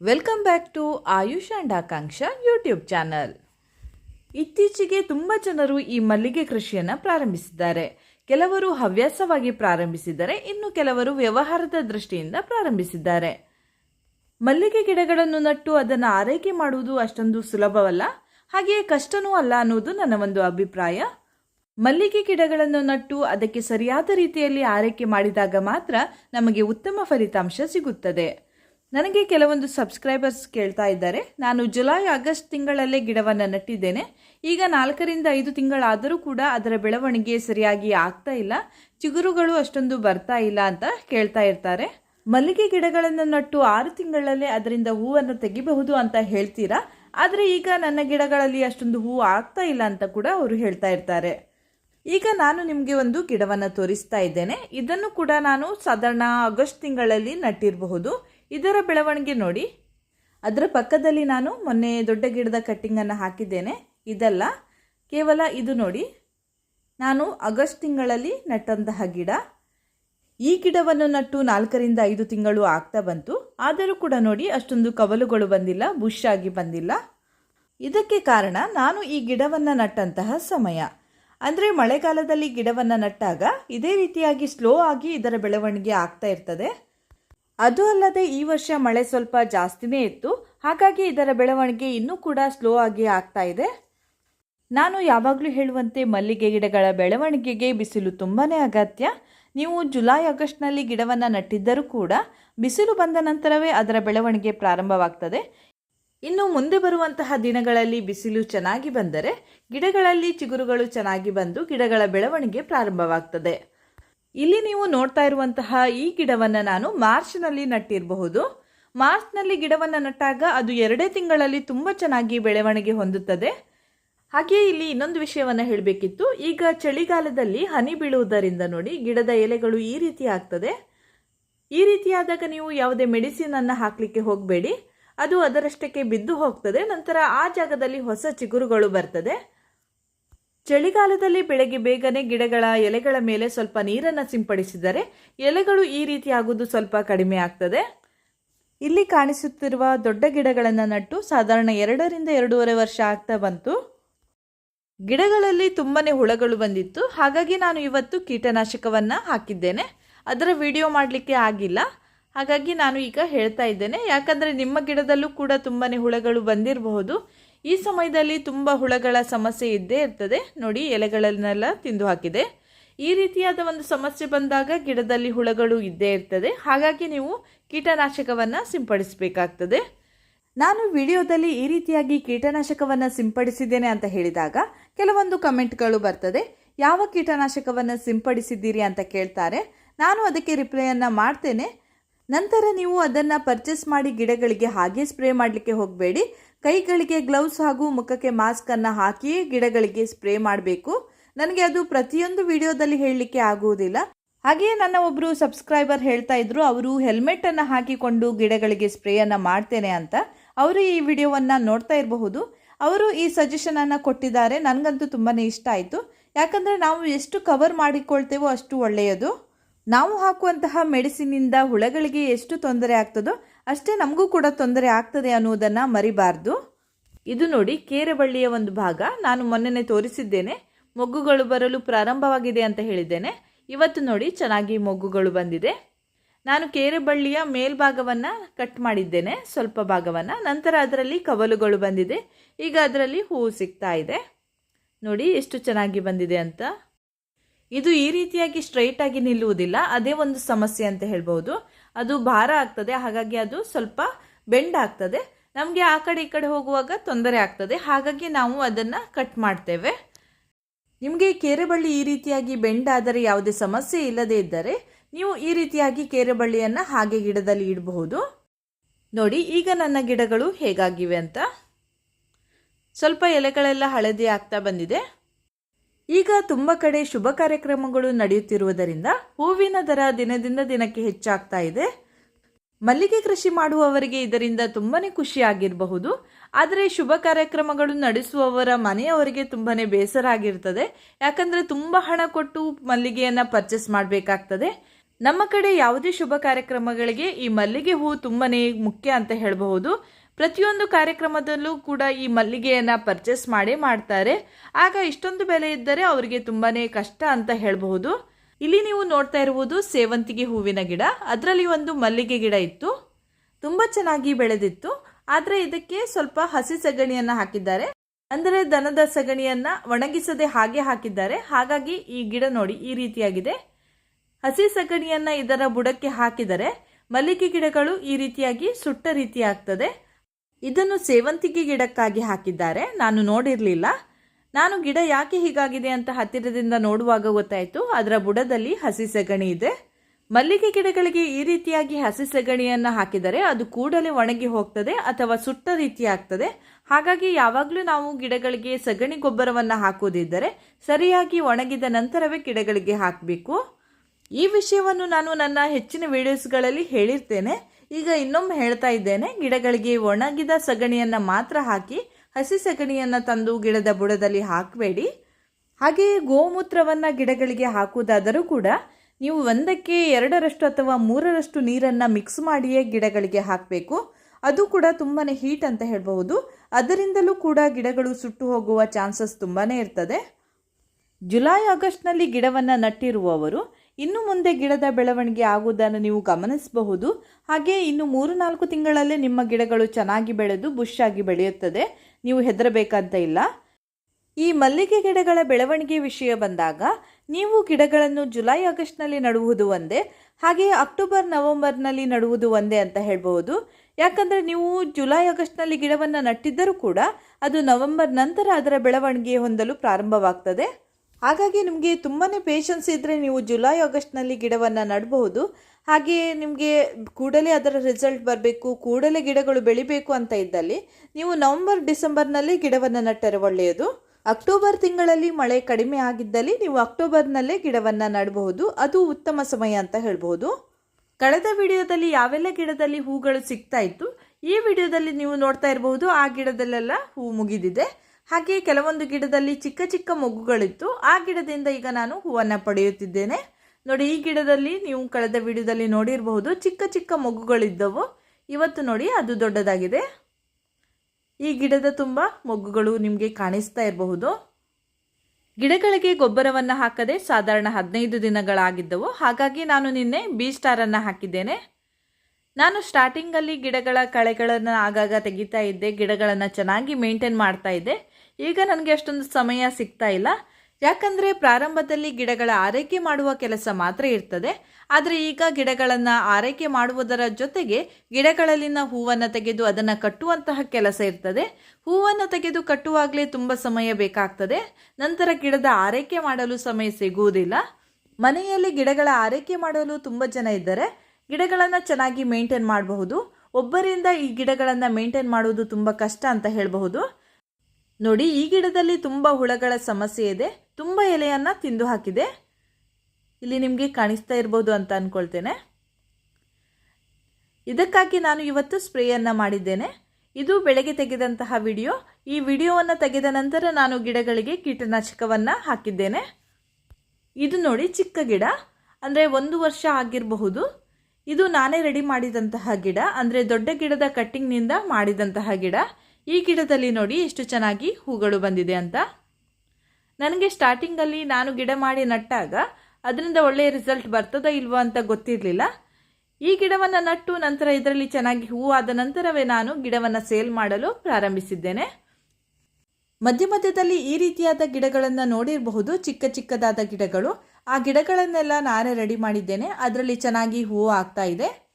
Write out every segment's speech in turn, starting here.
Welcome back to Ayush and Akanksha YouTube channel ಇತ್ತೀಚೆಗೆ ತುಂಬ ಜನರು ಈ ಮಲ್ಲಿಗೆ ಕೃಷಿಯನ್ನು ಪ್ರಾರಂಭಿಸಿದ್ದಾರೆ. ಕೆಲವರು ಹವ್ಯಾಸವಾಗಿ ಪ್ರಾರಂಭಿಸಿದ್ದಾರೆ ಇನ್ನು ಕೆಲವರು ವ್ಯವಹಾರದ ದೃಷ್ಟಿಯಿಂದ ಪ್ರಾರಂಭಿಸಿದ್ದಾರೆ. ಮಲ್ಲಿಗೆ ಗಿಡಗಳನ್ನು ನಟ್ಟು ಅದನ್ನು ಆರೈಕೆ ಮಾಡುವುದು ಅಷ್ಟೊಂದು ಸುಲಭವಲ್ಲ. ಹಾಗೆಯೇ ಕಷ್ಟನೂ ಅಲ್ಲ ಅನ್ನೋದು ನನ್ನ ಒಂದು ಅಭಿಪ್ರಾಯ. ಮಲ್ಲಿಗೆ ಗಿಡಗಳನ್ನು ನಟ್ಟು ಅದಕ್ಕೆ ಸರಿಯಾದ ರೀತಿಯಲ್ಲಿ ಆರೈಕೆ ಮಾಡಿದಾಗ ಮಾತ್ರ ನಮಗೆ ಉತ್ತಮ ಫಲಿತಾಂಶ ಸಿಗುತ್ತದೆ. ನನಗೆ ಕೆಲವೊಂದು ಸಬ್ಸ್ಕ್ರೈಬರ್ಸ್ ಕೇಳ್ತಾ ಇದ್ದಾರೆ. ನಾನು ಜುಲೈ, ಆಗಸ್ಟ್ ತಿಂಗಳಲ್ಲೇ ಗಿಡವನ್ನು ನಟ್ಟಿದ್ದೇನೆ. ಈಗ ನಾಲ್ಕರಿಂದ ಐದು ತಿಂಗಳಾದರೂ ಕೂಡ ಅದರ ಬೆಳವಣಿಗೆ ಸರಿಯಾಗಿ ಆಗ್ತಾ ಇಲ್ಲ. ಚಿಗುರುಗಳು ಅಷ್ಟೊಂದು ಬರ್ತಾ ಇಲ್ಲ ಅಂತ ಕೇಳ್ತಾ ಇರ್ತಾರೆ. ಮಲ್ಲಿಗೆ ಗಿಡಗಳನ್ನು ನಟ್ಟು ಆರು ತಿಂಗಳಲ್ಲೇ ಅದರಿಂದ ಹೂವನ್ನು ತೆಗಿಬಹುದು ಅಂತ ಹೇಳ್ತೀರಾ? ಆದರೆ ಈಗ ನನ್ನ ಗಿಡಗಳಲ್ಲಿ ಅಷ್ಟೊಂದು ಹೂವು ಆಗ್ತಾ ಇಲ್ಲ ಅಂತ ಕೂಡ ಅವರು ಹೇಳ್ತಾ ಇರ್ತಾರೆ. ಈಗ ನಾನು ನಿಮಗೆ ಒಂದು ಗಿಡವನ್ನು ತೋರಿಸ್ತಾ ಇದ್ದೇನೆ. ಇದನ್ನು ಕೂಡ ನಾನು ಸಾಧಾರಣ ಆಗಸ್ಟ್ ತಿಂಗಳಲ್ಲಿ ನಟ್ಟಿರಬಹುದು. ಇದರ ಬೆಳವಣಿಗೆ ನೋಡಿ. ಅದರ ಪಕ್ಕದಲ್ಲಿ ನಾನು ಮೊನ್ನೆ ದೊಡ್ಡ ಗಿಡದ ಕಟ್ಟಿಂಗನ್ನು ಹಾಕಿದ್ದೇನೆ. ಇದಲ್ಲ, ಕೇವಲ ಇದು ನೋಡಿ. ನಾನು ಆಗಸ್ಟ್ ತಿಂಗಳಲ್ಲಿ ನಟ್ಟಂತಹ ಗಿಡ. ಈ ಗಿಡವನ್ನು ನಟ್ಟು ನಾಲ್ಕರಿಂದ ಐದು ತಿಂಗಳು ಆಗ್ತಾ ಬಂತು. ಆದರೂ ಕೂಡ ನೋಡಿ ಅಷ್ಟೊಂದು ಕವಲುಗಳು ಬಂದಿಲ್ಲ ಬುಷ್ ಆಗಿ ಬಂದಿಲ್ಲ. ಇದಕ್ಕೆ ಕಾರಣ ನಾನು ಈ ಗಿಡವನ್ನು ನಟ್ಟಂತಹ ಸಮಯ. ಅಂದರೆ ಮಳೆಗಾಲದಲ್ಲಿ ಗಿಡವನ್ನು ನಟ್ಟಾಗ ಇದೇ ರೀತಿಯಾಗಿ ಸ್ಲೋ ಆಗಿ ಇದರ ಬೆಳವಣಿಗೆ ಆಗ್ತಾ ಇರ್ತದೆ. ಅದು ಅಲ್ಲದೆ ಈ ವರ್ಷ ಮಳೆ ಸ್ವಲ್ಪ ಜಾಸ್ತಿನೇ ಇತ್ತು. ಹಾಗಾಗಿ ಇದರ ಬೆಳವಣಿಗೆ ಇನ್ನೂ ಕೂಡ ಸ್ಲೋ ಆಗಿ ಆಗ್ತಾ ಇದೆ. ನಾನು ಯಾವಾಗಲೂ ಹೇಳುವಂತೆ ಮಲ್ಲಿಗೆ ಗಿಡಗಳ ಬೆಳವಣಿಗೆಗೆ ಬಿಸಿಲು ತುಂಬಾ ಅಗತ್ಯ. ನೀವು ಜುಲೈ, ಆಗಸ್ಟ್ನಲ್ಲಿ ಗಿಡವನ್ನು ನಟ್ಟಿದ್ದರೂ ಕೂಡ ಬಿಸಿಲು ಬಂದ ನಂತರವೇ ಅದರ ಬೆಳವಣಿಗೆ ಪ್ರಾರಂಭವಾಗ್ತದೆ. ಇನ್ನು ಮುಂದೆ ಬರುವಂತಹ ದಿನಗಳಲ್ಲಿ ಬಿಸಿಲು ಚೆನ್ನಾಗಿ ಬಂದರೆ ಗಿಡಗಳಲ್ಲಿ ಚಿಗುರುಗಳು ಚೆನ್ನಾಗಿ ಬಂದು ಗಿಡಗಳ ಬೆಳವಣಿಗೆ ಪ್ರಾರಂಭವಾಗ್ತದೆ. ಇಲ್ಲಿ ನೀವು ನೋಡ್ತಾ ಇರುವಂತಹ ಈ ಗಿಡವನ್ನು ನಾನು ಮಾರ್ಚ್ನಲ್ಲಿ ನಟ್ಟಿರಬಹುದು. ಮಾರ್ಚ್ನಲ್ಲಿ ಗಿಡವನ್ನು ನಟ್ಟಾಗ ಅದು ಎರಡೇ ತಿಂಗಳಲ್ಲಿ ತುಂಬ ಚೆನ್ನಾಗಿ ಬೆಳವಣಿಗೆ ಹೊಂದುತ್ತದೆ. ಹಾಗೆಯೇ ಇಲ್ಲಿ ಇನ್ನೊಂದು ವಿಷಯವನ್ನು ಹೇಳಬೇಕಿತ್ತು. ಈಗ ಚಳಿಗಾಲದಲ್ಲಿ ಹನಿ ಬೀಳುವುದರಿಂದ ನೋಡಿ ಗಿಡದ ಎಲೆಗಳು ಈ ರೀತಿ ಆಗ್ತದೆ. ಈ ರೀತಿಯಾದಾಗ ನೀವು ಯಾವುದೇ ಮೆಡಿಸಿನನ್ನು ಹಾಕಲಿಕ್ಕೆ ಹೋಗಬೇಡಿ. ಅದು ಅದರಷ್ಟಕ್ಕೆ ಬಿದ್ದು ಹೋಗ್ತದೆ. ನಂತರ ಆ ಜಾಗದಲ್ಲಿ ಹೊಸ ಚಿಗುರುಗಳು ಬರ್ತದೆ. ಚಳಿಗಾಲದಲ್ಲಿ ಬೆಳಗ್ಗೆ ಬೇಗನೆ ಗಿಡಗಳ ಎಲೆಗಳ ಮೇಲೆ ಸ್ವಲ್ಪ ನೀರನ್ನು ಸಿಂಪಡಿಸಿದರೆ ಎಲೆಗಳು ಈ ರೀತಿ ಆಗುವುದು ಸ್ವಲ್ಪ ಕಡಿಮೆ ಆಗ್ತದೆ. ಇಲ್ಲಿ ಕಾಣಿಸುತ್ತಿರುವ ದೊಡ್ಡ ಗಿಡಗಳನ್ನು ನಟ್ಟು ಸಾಧಾರಣ ಎರಡರಿಂದ ಎರಡೂವರೆ ವರ್ಷ ಆಗ್ತಾ ಬಂತು. ಗಿಡಗಳಲ್ಲಿ ತುಂಬನೇ ಹುಳಗಳು ಬಂದಿತ್ತು. ಹಾಗಾಗಿ ನಾನು ಇವತ್ತು ಕೀಟನಾಶಕವನ್ನು ಹಾಕಿದ್ದೇನೆ. ಅದರ ವಿಡಿಯೋ ಮಾಡಲಿಕ್ಕೆ ಆಗಿಲ್ಲ. ಹಾಗಾಗಿ ನಾನು ಈಗ ಹೇಳ್ತಾ ಇದ್ದೇನೆ. ಯಾಕಂದರೆ ನಿಮ್ಮ ಗಿಡದಲ್ಲೂ ಕೂಡ ತುಂಬನೇ ಹುಳಗಳು ಬಂದಿರಬಹುದು. ಈ ಸಮಯದಲ್ಲಿ ತುಂಬ ಹುಳಗಳ ಸಮಸ್ಯೆ ಇದ್ದೇ ಇರ್ತದೆ. ನೋಡಿ, ಎಲೆಗಳನ್ನೆಲ್ಲ ತಿಂದು ಹಾಕಿದೆ. ಈ ರೀತಿಯಾದ ಒಂದು ಸಮಸ್ಯೆ ಬಂದಾಗ ಗಿಡದಲ್ಲಿ ಹುಳಗಳು ಇದ್ದೇ ಇರ್ತದೆ. ಹಾಗಾಗಿ ನೀವು ಕೀಟನಾಶಕವನ್ನು ಸಿಂಪಡಿಸಬೇಕಾಗ್ತದೆ. ನಾನು ವಿಡಿಯೋದಲ್ಲಿ ಈ ರೀತಿಯಾಗಿ ಕೀಟನಾಶಕವನ್ನು ಸಿಂಪಡಿಸಿದ್ದೇನೆ ಅಂತ ಹೇಳಿದಾಗ ಕೆಲವೊಂದು ಕಮೆಂಟ್ಗಳು ಬರ್ತದೆ. ಯಾವ ಕೀಟನಾಶಕವನ್ನು ಸಿಂಪಡಿಸಿದ್ದೀರಿ ಅಂತ ಕೇಳ್ತಾರೆ. ನಾನು ಅದಕ್ಕೆ ರಿಪ್ಲೈಯನ್ನು ಮಾಡ್ತೇನೆ. ನಂತರ ನೀವು ಅದನ್ನು ಪರ್ಚೇಸ್ ಮಾಡಿ ಗಿಡಗಳಿಗೆ ಹಾಗೆ ಸ್ಪ್ರೇ ಮಾಡಲಿಕ್ಕೆ ಹೋಗಬೇಡಿ. ಕೈಗಳಿಗೆ ಗ್ಲೌಸ್ ಹಾಗೂ ಮುಖಕ್ಕೆ ಮಾಸ್ಕನ್ನು ಹಾಕಿಯೇ ಗಿಡಗಳಿಗೆ ಸ್ಪ್ರೇ ಮಾಡಬೇಕು. ನನಗೆ ಅದು ಪ್ರತಿಯೊಂದು ವಿಡಿಯೋದಲ್ಲಿ ಹೇಳಲಿಕ್ಕೆ ಆಗುವುದಿಲ್ಲ. ಹಾಗೆಯೇ ನನ್ನ ಒಬ್ಬರು ಸಬ್ಸ್ಕ್ರೈಬರ್ ಹೇಳ್ತಾ ಇದ್ರು, ಅವರು ಹೆಲ್ಮೆಟನ್ನು ಹಾಕಿಕೊಂಡು ಗಿಡಗಳಿಗೆ ಸ್ಪ್ರೇಯನ್ನು ಮಾಡ್ತೇನೆ ಅಂತ. ಅವರು ಈ ವಿಡಿಯೋವನ್ನು ನೋಡ್ತಾ ಇರಬಹುದು. ಅವರು ಈ ಸಜೆಷನನ್ನು ಕೊಟ್ಟಿದ್ದಾರೆ. ನನಗಂತೂ ತುಂಬಾ ಇಷ್ಟ ಆಯಿತು. ಯಾಕಂದರೆ ನಾವು ಎಷ್ಟು ಕವರ್ ಮಾಡಿಕೊಳ್ತೇವೋ ಅಷ್ಟು ಒಳ್ಳೆಯದು. ನಾವು ಹಾಕುವಂತಹ ಮೆಡಿಸಿನಿಂದ ಹುಳಗಳಿಗೆ ಎಷ್ಟು ತೊಂದರೆ ಆಗ್ತದೋ ಅಷ್ಟೇ ನಮಗೂ ಕೂಡ ತೊಂದರೆ ಆಗ್ತದೆ ಅನ್ನುವುದನ್ನು ಮರಿಬಾರ್ದು. ಇದು ನೋಡಿ ಕೇರಬಳ್ಳಿಯ ಒಂದು ಭಾಗ. ನಾನು ಮೊನ್ನೆ ತೋರಿಸಿದ್ದೇನೆ. ಮೊಗ್ಗುಗಳು ಬರಲು ಪ್ರಾರಂಭವಾಗಿದೆ ಅಂತ ಹೇಳಿದ್ದೇನೆ. ಇವತ್ತು ನೋಡಿ ಚೆನ್ನಾಗಿ ಮೊಗ್ಗುಗಳು ಬಂದಿದೆ. ನಾನು ಕೇರೆಬಳ್ಳಿಯ ಮೇಲ್ಭಾಗವನ್ನು ಕಟ್ ಮಾಡಿದ್ದೇನೆ, ಸ್ವಲ್ಪ ಭಾಗವನ್ನು. ನಂತರ ಅದರಲ್ಲಿ ಕವಲುಗಳು ಬಂದಿದೆ. ಈಗ ಅದರಲ್ಲಿ ಹೂವು ಸಿಗ್ತಾ ಇದೆ. ನೋಡಿ ಎಷ್ಟು ಚೆನ್ನಾಗಿ ಬಂದಿದೆ ಅಂತ. ಇದು ಈ ರೀತಿಯಾಗಿ ಸ್ಟ್ರೈಟ್ ಆಗಿ ನಿಲ್ಲುವುದಿಲ್ಲ. ಅದೇ ಒಂದು ಸಮಸ್ಯೆ ಅಂತ ಹೇಳ್ಬೋದು ಅದು ಭಾರ ಆಗ್ತದೆ, ಹಾಗಾಗಿ ಅದು ಸ್ವಲ್ಪ ಬೆಂಡ್ ಆಗ್ತದೆ. ನಮಗೆ ಆ ಕಡೆ ಈ ಕಡೆ ಹೋಗುವಾಗ ತೊಂದರೆ ಆಗ್ತದೆ, ಹಾಗಾಗಿ ನಾವು ಅದನ್ನು ಕಟ್ ಮಾಡ್ತೇವೆ. ನಿಮಗೆ ಕೇರೆಬಳ್ಳಿ ಈ ರೀತಿಯಾಗಿ ಬೆಂಡ್ ಆದರೆ ಯಾವುದೇ ಸಮಸ್ಯೆ ಇಲ್ಲದೇ ಇದ್ದರೆ ನೀವು ಈ ರೀತಿಯಾಗಿ ಕೇರೆಬಳ್ಳಿಯನ್ನು ಹಾಗೆ ಗಿಡದಲ್ಲಿ ಇಡಬಹುದು. ನೋಡಿ, ಈಗ ನನ್ನ ಗಿಡಗಳು ಹೇಗಾಗಿವೆ ಅಂತ. ಸ್ವಲ್ಪ ಎಲೆಗಳೆಲ್ಲ ಹಳದಿ ಆಗ್ತಾ ಬಂದಿದೆ. ಈಗ ತುಂಬ ಕಡೆ ಶುಭ ಕಾರ್ಯಕ್ರಮಗಳು ನಡೆಯುತ್ತಿರುವುದರಿಂದ ಹೂವಿನ ದರ ದಿನದಿಂದ ದಿನಕ್ಕೆ ಹೆಚ್ಚಾಗ್ತಾ ಇದೆ. ಮಲ್ಲಿಗೆ ಕೃಷಿ ಮಾಡುವವರಿಗೆ ಇದರಿಂದ ತುಂಬಾ ಖುಷಿ ಆಗಿರಬಹುದು. ಆದರೆ ಶುಭ ಕಾರ್ಯಕ್ರಮಗಳು ನಡೆಸುವವರ ಮನೆಯವರಿಗೆ ತುಂಬಾ ಬೇಸರ ಆಗಿರ್ತದೆ. ಯಾಕಂದರೆ ತುಂಬ ಹಣ ಕೊಟ್ಟು ಮಲ್ಲಿಗೆಯನ್ನು ಪರ್ಚೇಸ್ ಮಾಡಬೇಕಾಗ್ತದೆ. ನಮ್ಮ ಕಡೆ ಯಾವುದೇ ಶುಭ ಕಾರ್ಯಕ್ರಮಗಳಿಗೆ ಈ ಮಲ್ಲಿಗೆ ಹೂವು ತುಂಬಾ ಮುಖ್ಯ ಅಂತ ಹೇಳಬಹುದು. ಪ್ರತಿಯೊಂದು ಕಾರ್ಯಕ್ರಮದಲ್ಲೂ ಕೂಡ ಈ ಮಲ್ಲಿಗೆಯನ್ನು ಪರ್ಚೇಸ್ ಮಾಡೇ ಮಾಡ್ತಾರೆ. ಆಗ ಇಷ್ಟೊಂದು ಬೆಲೆ ಇದ್ದರೆ ಅವರಿಗೆ ತುಂಬಾ ಕಷ್ಟ ಅಂತ ಹೇಳಬಹುದು. ಇಲ್ಲಿ ನೀವು ನೋಡ್ತಾ ಇರುವುದು ಸೇವಂತಿಗೆ ಹೂವಿನ ಗಿಡ. ಅದರಲ್ಲಿ ಒಂದು ಮಲ್ಲಿಗೆ ಗಿಡ ಇತ್ತು. ತುಂಬ ಚೆನ್ನಾಗಿ ಬೆಳೆದಿತ್ತು. ಆದರೆ ಇದಕ್ಕೆ ಸ್ವಲ್ಪ ಹಸಿ ಸಗಣಿಯನ್ನು ಹಾಕಿದ್ದಾರೆ. ಅಂದರೆ ದನದ ಸಗಣಿಯನ್ನ ಒಣಗಿಸದೆ ಹಾಗೆ ಹಾಕಿದ್ದಾರೆ. ಹಾಗಾಗಿ ಈ ಗಿಡ ನೋಡಿ ಈ ರೀತಿಯಾಗಿದೆ. ಹಸಿ ಸಗಣಿಯನ್ನ ಇದರ ಬುಡಕ್ಕೆ ಹಾಕಿದರೆ ಮಲ್ಲಿಗೆ ಗಿಡಗಳು ಈ ರೀತಿಯಾಗಿ ಸುಟ್ಟ ರೀತಿ ಆಗ್ತದೆ. ಇದನ್ನು ಸೇವಂತಿಗೆ ಗಿಡಕ್ಕಾಗಿ ಹಾಕಿದ್ದಾರೆ. ನಾನು ನೋಡಿರಲಿಲ್ಲ. ನಾನು ಗಿಡ ಯಾಕೆ ಹೀಗಾಗಿದೆ ಅಂತ ಹತ್ತಿರದಿಂದ ನೋಡುವಾಗ ಗೊತ್ತಾಯಿತು. ಅದರ ಬುಡದಲ್ಲಿ ಹಸಿ ಸಗಣಿ ಇದೆ. ಮಲ್ಲಿಗೆ ಗಿಡಗಳಿಗೆ ಈ ರೀತಿಯಾಗಿ ಹಸಿ ಸಗಣಿಯನ್ನು ಹಾಕಿದರೆ ಅದು ಕೂಡಲೇ ಒಣಗಿ ಹೋಗ್ತದೆ ಅಥವಾ ಸುಟ್ಟ ರೀತಿ ಆಗ್ತದೆ ಹಾಗಾಗಿ ಯಾವಾಗಲೂ ನಾವು ಗಿಡಗಳಿಗೆ ಸಗಣಿ ಗೊಬ್ಬರವನ್ನು ಹಾಕುವುದಿದ್ದರೆ ಸರಿಯಾಗಿ ಒಣಗಿದ ನಂತರವೇ ಗಿಡಗಳಿಗೆ ಹಾಕಬೇಕು. ಈ ವಿಷಯವನ್ನು ನಾನು ನನ್ನ ಹೆಚ್ಚಿನ ವಿಡಿಯೋಸ್ಗಳಲ್ಲಿ ಹೇಳಿರ್ತೇನೆ. ಈಗ ಇನ್ನೊಮ್ಮೆ ಹೇಳ್ತಾ ಇದ್ದೇನೆ, ಗಿಡಗಳಿಗೆ ಒಣಗಿದ ಸಗಣಿಯನ್ನು ಮಾತ್ರ ಹಾಕಿ, ಹಸಿ ಸಗಣಿಯನ್ನು ತಂದು ಗಿಡದ ಬುಡದಲ್ಲಿ ಹಾಕಬೇಡಿ. ಹಾಗೆಯೇ ಗೋಮೂತ್ರವನ್ನು ಗಿಡಗಳಿಗೆ ಹಾಕುವುದಾದರೂ ಕೂಡ ನೀವು ಒಂದಕ್ಕೆ ಎರಡರಷ್ಟು ಅಥವಾ ಮೂರರಷ್ಟು ನೀರನ್ನು ಮಿಕ್ಸ್ ಮಾಡಿಯೇ ಗಿಡಗಳಿಗೆ ಹಾಕಬೇಕು. ಅದು ಕೂಡ ತುಂಬಾ ಹೀಟ್ ಅಂತ ಹೇಳಬಹುದು. ಅದರಿಂದಲೂ ಕೂಡ ಗಿಡಗಳು ಸುಟ್ಟು ಹೋಗುವ ಚಾನ್ಸಸ್ ತುಂಬಾ ಇರ್ತದೆ. ಜುಲೈ ಆಗಸ್ಟ್ನಲ್ಲಿ ಗಿಡವನ್ನು ನಟ್ಟಿರುವವರು ಇನ್ನು ಮುಂದೆ ಗಿಡದ ಬೆಳವಣಿಗೆ ಆಗುವುದನ್ನು ನೀವು ಗಮನಿಸಬಹುದು. ಹಾಗೆ ಇನ್ನು ಮೂರು ನಾಲ್ಕು ತಿಂಗಳಲ್ಲೇ ನಿಮ್ಮ ಗಿಡಗಳು ಚೆನ್ನಾಗಿ ಬೆಳೆದು ಬುಷ್ ಆಗಿ ಬೆಳೆಯುತ್ತದೆ. ನೀವು ಹೆದರಬೇಕಂತ ಇಲ್ಲ. ಈ ಮಲ್ಲಿಗೆ ಗಿಡಗಳ ಬೆಳವಣಿಗೆ ವಿಷಯ ಬಂದಾಗ ನೀವು ಗಿಡಗಳನ್ನು ಜುಲೈ ಆಗಸ್ಟ್ನಲ್ಲಿ ನಡುವುದು ಒಂದೇ, ಹಾಗೆ ಅಕ್ಟೋಬರ್, ನವೆಂಬರ್ನಲ್ಲಿ ನಡುವುದು ಒಂದೇ ಅಂತ ಹೇಳಬಹುದು. ಯಾಕಂದರೆ ನೀವು ಜುಲೈ ಆಗಸ್ಟ್ನಲ್ಲಿ ಗಿಡವನ್ನು ನಟ್ಟಿದ್ದರೂ ಕೂಡ ಅದು ನವೆಂಬರ್ ನಂತರ ಅದರ ಬೆಳವಣಿಗೆ ಹೊಂದಲು ಪ್ರಾರಂಭವಾಗ್ತದೆ. ಹಾಗಾಗಿ ನಿಮಗೆ ತುಂಬಾ ಪೇಷನ್ಸ್ ಇದ್ದರೆ ನೀವು ಜುಲೈ ಆಗಸ್ಟ್ನಲ್ಲಿ ಗಿಡವನ್ನು ನಡಬಹುದು. ಹಾಗೆಯೇ ನಿಮಗೆ ಕೂಡಲೇ ಅದರ ರಿಸಲ್ಟ್ ಬರಬೇಕು, ಕೂಡಲೇ ಗಿಡಗಳು ಬೆಳಿಬೇಕು ಅಂತ ಇದ್ದಲ್ಲಿ ನೀವು ನವಂಬರ್ ಡಿಸೆಂಬರ್ನಲ್ಲಿ ಗಿಡವನ್ನು ನಟ್ಟರೆ ಒಳ್ಳೆಯದು. ಅಕ್ಟೋಬರ್ ತಿಂಗಳಲ್ಲಿ ಮಳೆ ಕಡಿಮೆ ಆಗಿದ್ದಲ್ಲಿ ನೀವು ಅಕ್ಟೋಬರ್ನಲ್ಲೇ ಗಿಡವನ್ನು ನಡಬಹುದು. ಅದು ಉತ್ತಮ ಸಮಯ ಅಂತ ಹೇಳ್ಬೋದು ಕಳೆದ ವಿಡಿಯೋದಲ್ಲಿ ಯಾವೆಲ್ಲ ಗಿಡದಲ್ಲಿ ಹೂಗಳು ಸಿಗ್ತಾ ಇತ್ತು, ಈ ವಿಡಿಯೋದಲ್ಲಿ ನೀವು ನೋಡ್ತಾ ಇರಬಹುದು. ಆ ಗಿಡದಲ್ಲೆಲ್ಲ ಹೂ ಮುಗಿದಿದೆ. ಹಾಗೆ ಕೆಲವೊಂದು ಗಿಡದಲ್ಲಿ ಚಿಕ್ಕ ಚಿಕ್ಕ ಮೊಗ್ಗುಗಳಿತ್ತು. ಆ ಗಿಡದಿಂದ ಈಗ ನಾನು ಹೂವನ್ನು ಪಡೆಯುತ್ತಿದ್ದೇನೆ. ನೋಡಿ, ಈ ಗಿಡದಲ್ಲಿ ನೀವು ಕಳೆದ ವಿಡಿಯೋದಲ್ಲಿ ನೋಡಿರಬಹುದು, ಚಿಕ್ಕ ಚಿಕ್ಕ ಮೊಗ್ಗುಗಳಿದ್ದವು. ಇವತ್ತು ನೋಡಿ, ಅದು ದೊಡ್ಡದಾಗಿದೆ. ಈ ಗಿಡದ ತುಂಬ ಮೊಗ್ಗುಗಳು ನಿಮಗೆ ಕಾಣಿಸ್ತಾ ಇರಬಹುದು. ಗಿಡಗಳಿಗೆ ಗೊಬ್ಬರವನ್ನು ಹಾಕದೆ ಸಾಧಾರಣ ಹದಿನೈದು ದಿನಗಳಾಗಿದ್ದವು. ಹಾಗಾಗಿ ನಾನು ನಿನ್ನೆ ಬಿ ಸ್ಟಾರನ್ನು ಹಾಕಿದ್ದೇನೆ. ನಾನು ಸ್ಟಾರ್ಟಿಂಗಲ್ಲಿ ಗಿಡಗಳ ಕಳೆಗಳನ್ನು ಆಗಾಗ ತೆಗಿತಾ ಇದ್ದೆ. ಗಿಡಗಳನ್ನು ಚೆನ್ನಾಗಿ ಮೇಂಟೈನ್ ಮಾಡ್ತಾ ಇದ್ದೆ. ಈಗ ನನಗೆ ಅಷ್ಟೊಂದು ಸಮಯ ಸಿಗ್ತಾ ಇಲ್ಲ. ಯಾಕಂದರೆ ಪ್ರಾರಂಭದಲ್ಲಿ ಗಿಡಗಳ ಆರೈಕೆ ಮಾಡುವ ಕೆಲಸ ಮಾತ್ರ ಇರ್ತದೆ. ಆದರೆ ಈಗ ಗಿಡಗಳನ್ನು ಆರೈಕೆ ಮಾಡುವುದರ ಜೊತೆಗೆ ಗಿಡಗಳಲ್ಲಿನ ಹೂವನ್ನು ತೆಗೆದು ಅದನ್ನು ಕಟ್ಟುವಂತಹ ಕೆಲಸ ಇರ್ತದೆ. ಹೂವನ್ನು ತೆಗೆದು ಕಟ್ಟುವಾಗಲೇ ತುಂಬ ಸಮಯ ಬೇಕಾಗ್ತದೆ. ನಂತರ ಗಿಡದ ಆರೈಕೆ ಮಾಡಲು ಸಮಯ ಸಿಗುವುದಿಲ್ಲ. ಮನೆಯಲ್ಲಿ ಗಿಡಗಳ ಆರೈಕೆ ಮಾಡಲು ತುಂಬ ಜನ ಇದ್ದರೆ. ಗಿಡಗಳನ್ನು ಚೆನ್ನಾಗಿ ಮೇಂಟೈನ್ ಮಾಡಬಹುದು. ಒಬ್ಬರಿಂದ ಈ ಗಿಡಗಳನ್ನು ಮೇಂಟೈನ್ ಮಾಡುವುದು ತುಂಬ ಕಷ್ಟ ಅಂತ ಹೇಳಬಹುದು. ನೋಡಿ, ಈ ಗಿಡದಲ್ಲಿ ತುಂಬ ಹುಳಗಳ ಸಮಸ್ಯೆ ಇದೆ. ತುಂಬ ಎಲೆಯನ್ನು ತಿಂದು ಹಾಕಿದೆ. ಇಲ್ಲಿ ನಿಮಗೆ ಕಾಣಿಸ್ತಾ ಇರ್ಬೋದು ಅಂತ ಅಂದ್ಕೊಳ್ತೇನೆ ಇದಕ್ಕಾಗಿ ನಾನು ಇವತ್ತು ಸ್ಪ್ರೇಯನ್ನು ಮಾಡಿದ್ದೇನೆ. ಇದು ಬೆಳಗ್ಗೆ ತೆಗೆದಂತಹ ವಿಡಿಯೋ. ಈ ವಿಡಿಯೋವನ್ನು ತೆಗೆದ ನಂತರ ನಾನು ಗಿಡಗಳಿಗೆ ಕೀಟನಾಶಕವನ್ನು ಹಾಕಿದ್ದೇನೆ. ಇದು ನೋಡಿ, ಚಿಕ್ಕ ಗಿಡ. ಅಂದರೆ ಒಂದು ವರ್ಷ ಆಗಿರಬಹುದು. ಇದು ನಾನೇ ರೆಡಿ ಮಾಡಿದಂತಹ ಗಿಡ. ಅಂದರೆ ದೊಡ್ಡ ಗಿಡದ ಕಟ್ಟಿಂಗ್ನಿಂದ ಮಾಡಿದಂತಹ ಗಿಡ. ಈ ಗಿಡದಲ್ಲಿ ನೋಡಿ ಎಷ್ಟು ಚೆನ್ನಾಗಿ ಹೂಗಳು ಬಂದಿದೆ ಅಂತ. ನನಗೆ ಸ್ಟಾರ್ಟಿಂಗಲ್ಲಿ ನಾನು ಗಿಡ ಮಾಡಿ ನಟ್ಟಾಗ ಅದರಿಂದ ಒಳ್ಳೆಯ ರಿಸಲ್ಟ್ ಬರ್ತದೋ ಇಲ್ವೋ ಅಂತ ಗೊತ್ತಿರಲಿಲ್ಲ. ಈ ಗಿಡವನ್ನು ನಟ್ಟು ನಂತರ ಇದರಲ್ಲಿ ಚೆನ್ನಾಗಿ ಹೂವು ಆದ ನಂತರವೇ ನಾನು ಗಿಡವನ್ನು ಸೇಲ್ ಮಾಡಲು ಪ್ರಾರಂಭಿಸಿದ್ದೇನೆ. ಮಧ್ಯ ಮಧ್ಯದಲ್ಲಿ ಈ ರೀತಿಯಾದ ಗಿಡಗಳನ್ನು ನೋಡಿರಬಹುದು, ಚಿಕ್ಕ ಚಿಕ್ಕದಾದ ಗಿಡಗಳು. ಆ ಗಿಡಗಳನ್ನೆಲ್ಲ ನಾನೇ ರೆಡಿ ಮಾಡಿದ್ದೇನೆ. ಅದರಲ್ಲಿ ಚೆನ್ನಾಗಿ ಹೂವು ಆಗ್ತಾ ಇದೆ.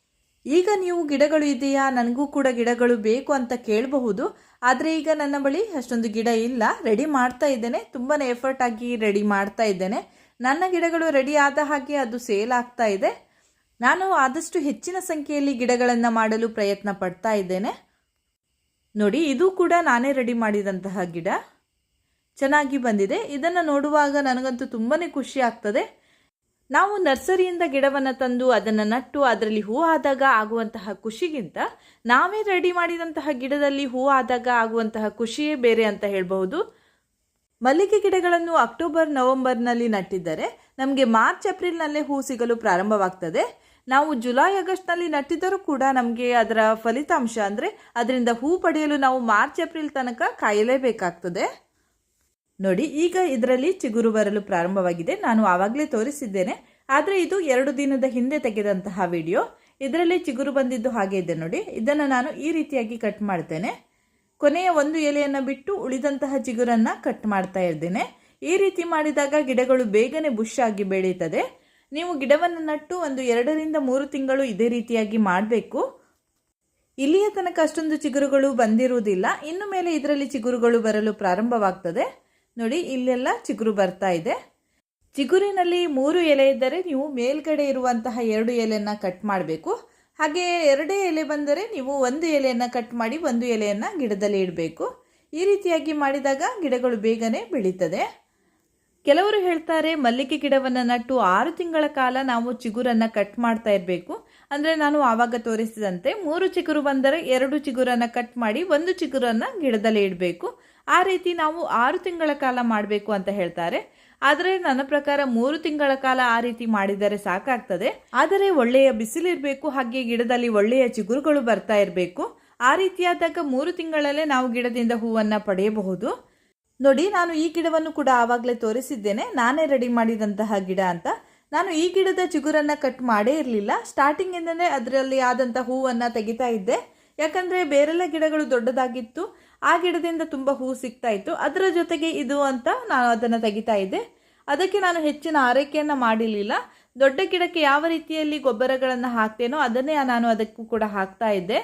ಈಗ ನೀವು ಗಿಡಗಳು ಇದೆಯಾ? ನನಗೂ ಕೂಡ ಗಿಡಗಳು ಬೇಕು ಅಂತ ಕೇಳಬಹುದು. ಆದರೆ ಈಗ ನನ್ನ ಬಳಿ ಅಷ್ಟೊಂದು ಗಿಡ ಇಲ್ಲ. ರೆಡಿ ಮಾಡ್ತಾ ಇದ್ದೇನೆ. ತುಂಬಾ ಎಫರ್ಟ್ ಆಗಿ ರೆಡಿ ಮಾಡ್ತಾ ಇದ್ದೇನೆ. ನನ್ನ ಗಿಡಗಳು ರೆಡಿ ಆದ ಹಾಗೆ ಅದು ಸೇಲ್ ಆಗ್ತಾ ಇದೆ. ನಾನು ಆದಷ್ಟು ಹೆಚ್ಚಿನ ಸಂಖ್ಯೆಯಲ್ಲಿ ಗಿಡಗಳನ್ನು ಮಾಡಲು ಪ್ರಯತ್ನ ಪಡ್ತಾ ಇದ್ದೇನೆ. ನೋಡಿ, ಇದು ಕೂಡ ನಾನೇ ರೆಡಿ ಮಾಡಿದಂತಹ ಗಿಡ. ಚೆನ್ನಾಗಿ ಬಂದಿದೆ. ಇದನ್ನು ನೋಡುವಾಗ ನನಗಂತೂ ತುಂಬಾ ಖುಷಿ ಆಗ್ತದೆ. ನಾವು ನರ್ಸರಿಯಿಂದ ಗಿಡವನ್ನು ತಂದು ಅದನ್ನು ನಟ್ಟು ಅದರಲ್ಲಿ ಹೂ ಆದಾಗ ಆಗುವಂತಹ ಖುಷಿಗಿಂತ ನಾವೇ ರೆಡಿ ಮಾಡಿದಂತಹ ಗಿಡದಲ್ಲಿ ಹೂ ಆದಾಗ ಆಗುವಂತಹ ಖುಷಿಯೇ ಬೇರೆ ಅಂತ ಹೇಳಬಹುದು. ಮಲ್ಲಿಗೆ ಗಿಡಗಳನ್ನು ಅಕ್ಟೋಬರ್, ನವೆಂಬರ್ನಲ್ಲಿ ನಟ್ಟಿದ್ದರೆ ನಮಗೆ ಮಾರ್ಚ್, ಏಪ್ರಿಲ್ನಲ್ಲೇ ಹೂ ಸಿಗಲು ಪ್ರಾರಂಭವಾಗ್ತದೆ. ನಾವು ಜುಲೈ, ಆಗಸ್ಟ್ನಲ್ಲಿ ನಟ್ಟಿದ್ದರೂ ಕೂಡ ನಮಗೆ ಅದರ ಫಲಿತಾಂಶ ಅಂದರೆ ಅದರಿಂದ ಹೂ ಪಡೆಯಲು ನಾವು ಮಾರ್ಚ್, ಏಪ್ರಿಲ್ ತನಕ ಕಾಯಲೇಬೇಕಾಗ್ತದೆ. ನೋಡಿ, ಈಗ ಇದರಲ್ಲಿ ಚಿಗುರು ಬರಲು ಪ್ರಾರಂಭವಾಗಿದೆ. ನಾನು ಆವಾಗಲೇ ತೋರಿಸಿದ್ದೇನೆ. ಆದರೆ ಇದು ಎರಡು ದಿನದ ಹಿಂದೆ ತೆಗೆದಂತಹ ವಿಡಿಯೋ. ಇದರಲ್ಲಿ ಚಿಗುರು ಬಂದಿದ್ದು ಹಾಗೆ ಇದೆ ನೋಡಿ. ಇದನ್ನು ನಾನು ಈ ರೀತಿಯಾಗಿ ಕಟ್ ಮಾಡ್ತೇನೆ. ಕೊನೆಯ ಒಂದು ಎಲೆಯನ್ನು ಬಿಟ್ಟು ಉಳಿದಂತಹ ಚಿಗುರನ್ನು ಕಟ್ ಮಾಡ್ತಾ ಇದ್ದೇನೆ. ಈ ರೀತಿ ಮಾಡಿದಾಗ ಗಿಡಗಳು ಬೇಗನೆ ಬುಷ್ ಆಗಿ ಬೆಳೀತದೆ. ನೀವು ಗಿಡವನ್ನು ನಟ್ಟು ಒಂದು ಎರಡರಿಂದ ಮೂರು ತಿಂಗಳು ಇದೇ ರೀತಿಯಾಗಿ ಮಾಡಬೇಕು. ಇಲ್ಲಿಯ ತನಕ ಅಷ್ಟೊಂದು ಚಿಗುರುಗಳು ಬಂದಿರುವುದಿಲ್ಲ. ಇನ್ನು ಮೇಲೆ ಇದರಲ್ಲಿ ಚಿಗುರುಗಳು ಬರಲು ಪ್ರಾರಂಭವಾಗ್ತದೆ. ನೋಡಿ, ಇಲ್ಲೆಲ್ಲ ಚಿಗುರು ಬರ್ತಾ ಇದೆ. ಚಿಗುರಿನಲ್ಲಿ ಮೂರು ಎಲೆ ಇದ್ದರೆ ನೀವು ಮೇಲ್ಗಡೆ ಇರುವಂತಹ ಎರಡು ಎಲೆಯನ್ನು ಕಟ್ ಮಾಡಬೇಕು. ಹಾಗೆ ಎರಡೇ ಎಲೆ ಬಂದರೆ ನೀವು ಒಂದು ಎಲೆಯನ್ನು ಕಟ್ ಮಾಡಿ ಒಂದು ಎಲೆಯನ್ನು ಗಿಡದಲ್ಲಿ ಇಡಬೇಕು. ಈ ರೀತಿಯಾಗಿ ಮಾಡಿದಾಗ ಗಿಡಗಳು ಬೇಗನೆ ಬೆಳೀತದೆ. ಕೆಲವರು ಹೇಳ್ತಾರೆ, ಮಲ್ಲಿಗೆ ಗಿಡವನ್ನು ನಟ್ಟು ಆರು ತಿಂಗಳ ಕಾಲ ನಾವು ಚಿಗುರನ್ನು ಕಟ್ ಮಾಡ್ತಾ ಇರಬೇಕು. ಅಂದರೆ ನಾನು ಆವಾಗ ತೋರಿಸಿದಂತೆ ಮೂರು ಚಿಗುರು ಬಂದರೆ ಎರಡು ಚಿಗುರನ್ನು ಕಟ್ ಮಾಡಿ ಒಂದು ಚಿಗುರನ್ನು ಗಿಡದಲ್ಲಿ ಇಡಬೇಕು. ಆ ರೀತಿ ನಾವು ಆರು ತಿಂಗಳ ಕಾಲ ಮಾಡಬೇಕು ಅಂತ ಹೇಳ್ತಾರೆ. ಆದರೆ ನನ್ನ ಪ್ರಕಾರ ಮೂರು ತಿಂಗಳ ಕಾಲ ಆ ರೀತಿ ಮಾಡಿದರೆ ಸಾಕಾಗ್ತದೆ. ಆದರೆ ಒಳ್ಳೆಯ ಬಿಸಿಲಿರಬೇಕು, ಹಾಗೆ ಗಿಡದಲ್ಲಿ ಒಳ್ಳೆಯ ಚಿಗುರುಗಳು ಬರ್ತಾ ಇರಬೇಕು. ಆ ರೀತಿಯಾದಾಗ ಮೂರು ತಿಂಗಳಲ್ಲೇ ನಾವು ಗಿಡದಿಂದ ಹೂವನ್ನು ಪಡೆಯಬಹುದು. ನೋಡಿ, ನಾನು ಈ ಗಿಡವನ್ನು ಕೂಡ ಆವಾಗಲೇ ತೋರಿಸಿದ್ದೇನೆ. ನಾನೇ ರೆಡಿ ಮಾಡಿದಂತಹ ಗಿಡ ಅಂತ. ನಾನು ಈ ಗಿಡದ ಚಿಗುರನ್ನು ಕಟ್ ಮಾಡೇ ಇರಲಿಲ್ಲ. ಸ್ಟಾರ್ಟಿಂಗಿಂದನೇ ಅದರಲ್ಲಿ ಆದಂಥ ಹೂವನ್ನು ತೆಗಿತಾ ಇದ್ದೆ. ಯಾಕಂದರೆ ಬೇರೆಲ್ಲ ಗಿಡಗಳು ದೊಡ್ಡದಾಗಿತ್ತು. ಆ ಗಿಡದಿಂದ ತುಂಬ ಹೂ ಸಿಗ್ತಾ ಇತ್ತು. ಅದರ ಜೊತೆಗೆ ಇದು ಅಂತ ನಾನು ಅದನ್ನು ತೆಗಿತಾ ಇದ್ದೆ. ಅದಕ್ಕೆ ನಾನು ಹೆಚ್ಚಿನ ಆರೈಕೆಯನ್ನು ಮಾಡಿರಲಿಲ್ಲ. ದೊಡ್ಡ ಗಿಡಕ್ಕೆ ಯಾವ ರೀತಿಯಲ್ಲಿ ಗೊಬ್ಬರಗಳನ್ನು ಹಾಕ್ತೇನೋ ಅದನ್ನೇ ನಾನು ಅದಕ್ಕೂ ಕೂಡ ಹಾಕ್ತಾ ಇದ್ದೆ.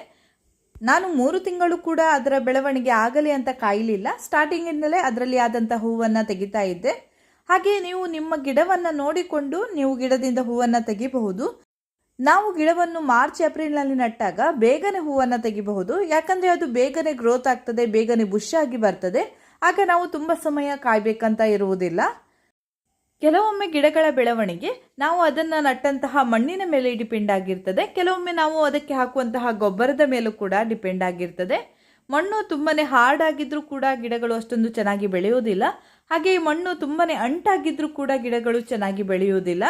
ನಾನು ಮೂರು ತಿಂಗಳು ಕೂಡ ಅದರ ಬೆಳವಣಿಗೆ ಆಗಲಿ ಅಂತ ಕಾಯಲಿಲ್ಲ. ಸ್ಟಾರ್ಟಿಂಗಿಂದಲೇ ಅದರಲ್ಲಿ ಆದಂಥ ಹೂವನ್ನು ತೆಗಿತಾ ಇದ್ದೆ. ಹಾಗೆ ನೀವು ನಿಮ್ಮ ಗಿಡವನ್ನು ನೋಡಿಕೊಂಡು ನೀವು ಗಿಡದಿಂದ ಹೂವನ್ನು ತೆಗಿಬಹುದು. ನಾವು ಗಿಡವನ್ನು ಮಾರ್ಚ್, ಏಪ್ರಿಲ್ನಲ್ಲಿ ನಟ್ಟಾಗ ಬೇಗನೆ ಹೂವನ್ನು ತೆಗಿಬಹುದು. ಯಾಕಂದರೆ ಅದು ಬೇಗನೆ ಗ್ರೋತ್ ಆಗ್ತದೆ, ಬೇಗನೆ ಬುಷ್ ಆಗಿ ಬರ್ತದೆ. ಆಗ ನಾವು ತುಂಬ ಸಮಯ ಕಾಯಬೇಕಂತ ಇರುವುದಿಲ್ಲ. ಕೆಲವೊಮ್ಮೆ ಗಿಡಗಳ ಬೆಳವಣಿಗೆ ನಾವು ಅದನ್ನು ನಟ್ಟಂತಹ ಮಣ್ಣಿನ ಮೇಲೆ ಡಿಪೆಂಡ್ ಆಗಿರ್ತದೆ. ಕೆಲವೊಮ್ಮೆ ನಾವು ಅದಕ್ಕೆ ಹಾಕುವಂತಹ ಗೊಬ್ಬರದ ಮೇಲೂ ಕೂಡ ಡಿಪೆಂಡ್ ಆಗಿರ್ತದೆ. ಮಣ್ಣು ತುಂಬಾ ಹಾರ್ಡ್ ಆಗಿದ್ರೂ ಕೂಡ ಗಿಡಗಳು ಅಷ್ಟೊಂದು ಚೆನ್ನಾಗಿ ಬೆಳೆಯುವುದಿಲ್ಲ. ಹಾಗೆ ಮಣ್ಣು ತುಂಬಾ ಅಂಟಾಗಿದ್ರೂ ಕೂಡ ಗಿಡಗಳು ಚೆನ್ನಾಗಿ ಬೆಳೆಯುವುದಿಲ್ಲ.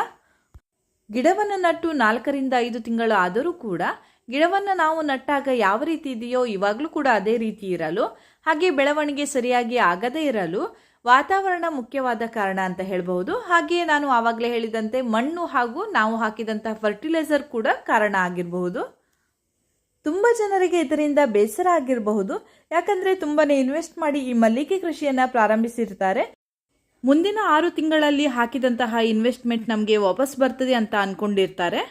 ಗಿಡವನ್ನು ನಟ್ಟು ನಾಲ್ಕರಿಂದ ಐದು ತಿಂಗಳು ಆದರೂ ಕೂಡ ಗಿಡವನ್ನು ನಾವು ನಟ್ಟಾಗ ಯಾವ ರೀತಿ ಇದೆಯೋ ಇವಾಗಲೂ ಕೂಡ ಅದೇ ರೀತಿ ಇರಲು, ಹಾಗೆ ಬೆಳವಣಿಗೆ ಸರಿಯಾಗಿ ಆಗದೇ ಇರಲು ವಾತಾವರಣ ಮುಖ್ಯವಾದ ಕಾರಣ ಅಂತ ಹೇಳಬಹುದು. ಹಾಗೆಯೇ ನಾನು ಆವಾಗಲೇ ಹೇಳಿದಂತೆ ಮಣ್ಣು ಹಾಗೂ ನಾವು ಹಾಕಿದಂತಹ ಫರ್ಟಿಲೈಸರ್ ಕೂಡ ಕಾರಣ ಆಗಿರಬಹುದು. ತುಂಬ ಜನರಿಗೆ ಇದರಿಂದ ಬೇಸರ ಆಗಿರಬಹುದು. ಯಾಕಂದರೆ ತುಂಬಾ ಇನ್ವೆಸ್ಟ್ ಮಾಡಿ ಈ ಮಲ್ಲಿಗೆ ಕೃಷಿಯನ್ನು ಪ್ರಾರಂಭಿಸಿರ್ತಾರೆ. ಮುಂದಿನ ಆರು ತಿಂಗಳಲ್ಲಿ ಹಾಕಿದಂತಹ ಇನ್ವೆಸ್ಟ್ಮೆಂಟ್ ನಮಗೆ ವಾಪಸ್ ಬರ್ತದೆ ಅಂತ ಅಂದ್ಕೊಂಡಿರ್ತಾರೆ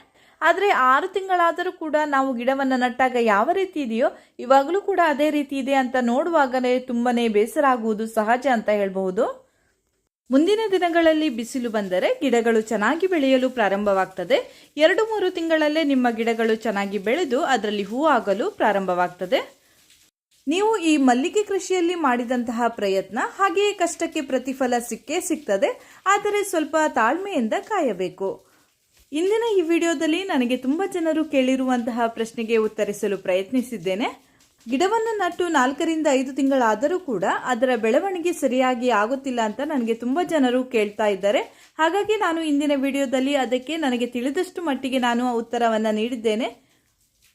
ಆದರೆ ಆರು ತಿಂಗಳಾದರೂ ಕೂಡ ನಾವು ಗಿಡವನ್ನು ನಟ್ಟಾಗ ಯಾವ ರೀತಿ ಇದೆಯೋ ಇವಾಗಲೂ ಕೂಡ ಅದೇ ರೀತಿ ಇದೆ ಅಂತ ನೋಡುವಾಗಲೇ ತುಂಬಾ ಬೇಸರ ಆಗುವುದು ಸಹಜ ಅಂತ ಹೇಳಬಹುದು. ಮುಂದಿನ ದಿನಗಳಲ್ಲಿ ಬಿಸಿಲು ಬಂದರೆ ಗಿಡಗಳು ಚೆನ್ನಾಗಿ ಬೆಳೆಯಲು ಪ್ರಾರಂಭವಾಗ್ತದೆ. ಎರಡು ಮೂರು ತಿಂಗಳಲ್ಲೇ ನಿಮ್ಮ ಗಿಡಗಳು ಚೆನ್ನಾಗಿ ಬೆಳೆದು ಅದರಲ್ಲಿ ಹೂ ಆಗಲು ಪ್ರಾರಂಭವಾಗ್ತದೆ. ನೀವು ಈ ಮಲ್ಲಿಗೆ ಕೃಷಿಯಲ್ಲಿ ಮಾಡಿದಂತಹ ಪ್ರಯತ್ನ ಹಾಗೆಯೇ ಕಷ್ಟಕ್ಕೆ ಪ್ರತಿಫಲ ಸಿಕ್ಕೇ ಸಿಗ್ತದೆ, ಆದರೆ ಸ್ವಲ್ಪ ತಾಳ್ಮೆಯಿಂದ ಕಾಯಬೇಕು. ಇಂದಿನ ಈ ವಿಡಿಯೋದಲ್ಲಿ ನನಗೆ ತುಂಬ ಜನರು ಕೇಳಿರುವಂತಹ ಪ್ರಶ್ನೆಗೆ ಉತ್ತರಿಸಲು ಪ್ರಯತ್ನಿಸಿದ್ದೇನೆ. ಗಿಡವನ್ನು ನಟ್ಟು ನಾಲ್ಕರಿಂದ ಐದು ತಿಂಗಳಾದರೂ ಕೂಡ ಅದರ ಬೆಳವಣಿಗೆ ಸರಿಯಾಗಿ ಆಗುತ್ತಿಲ್ಲ ಅಂತ ನನಗೆ ತುಂಬ ಜನರು ಕೇಳ್ತಾ ಇದ್ದಾರೆ. ಹಾಗಾಗಿ ನಾನು ಇಂದಿನ ವಿಡಿಯೋದಲ್ಲಿ ಅದಕ್ಕೆ ನನಗೆ ತಿಳಿದಷ್ಟು ಮಟ್ಟಿಗೆ ನಾನು ಉತ್ತರವನ್ನು ನೀಡಿದ್ದೇನೆ.